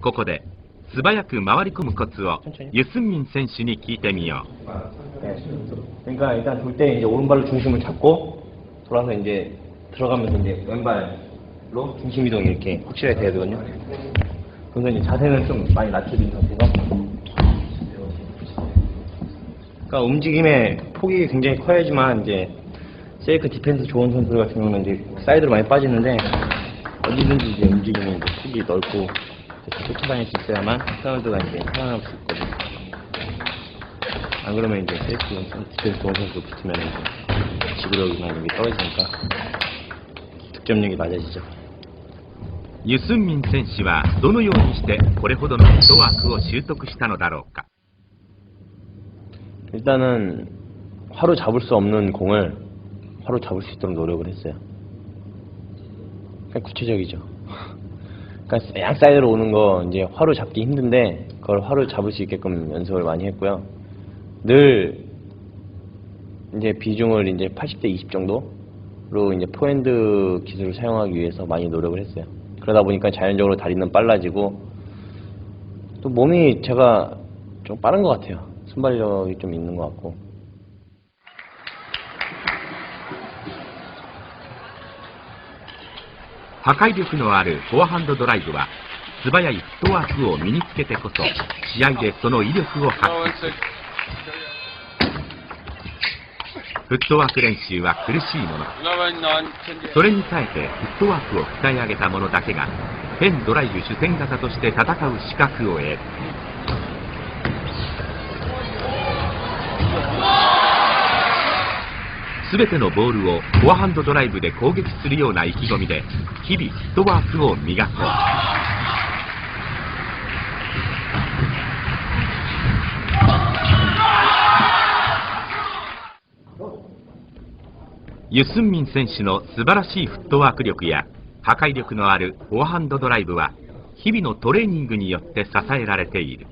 ここで素早く回り込むコツをユスンミン選手に聞いてみよう 네. 그러니까 일단 돌 때 이제 오른발로 중심을 잡고 돌아서 이제 들어가면서 이제 왼발로 중심 이동이 이렇게 확실하게 돼야 되거든요. 그래서 이제 자세는 좀 많이 낮춰진 상태가. 그러니까 움직임의 폭이 굉장히 커야지만 이제 세이크 디펜스 좋은 선수들 같은 경우는 이제 사이드로 많이 빠지는데 어디든지 이제 움직임이 이제 폭이 넓고 이렇게 쫓아다닐 수 있어야만 선수가 이제 살아남을 수 있거든요. 안 그러면 이제 세이프 디펜스 좋은 선수 붙으면 이제 지구력이나 이런 게 떨어지니까 득점력이 낮아지죠. ユスンミン選手はどのようにしてこれほどのフットワークを習得したのだろうか 일단은 화로 잡을 수 없는 공을 화로 잡을 수 있도록 노력을 했어요. 구체적이죠. 그러니까 양 사이드로 오는 거 이제 화로 잡기 힘든데 그걸 화로 잡을 수 있게끔 연습을 많이 했고요. 늘 이제 비중을 이제 80대 20 정도로 이제 포핸드 기술을 사용하기 위해서 많이 노력을 했어요. 그러다 보니까 자연적으로 다리는 빨라지고 또 몸이 제가 좀 빠른 것 같아요. 순발력이 좀 있는 것 같고. 破壊力のあるフォアハンドドライブは素早いフットワークを身につけてこそ試合でその威力を発揮。するフットワーク練習は苦しいもの。それに耐えてフットワークを鍛え上げた者だけがペンドライブ主戦型として戦う資格を得る。全てのボールをフォアハンドドライブで攻撃するような意気込みで日々フットワークを磨こう。ユスンミン選手の素晴らしいフットワーク力や破壊力のあるフォアハンドドライブは日々のトレーニングによって支えられている。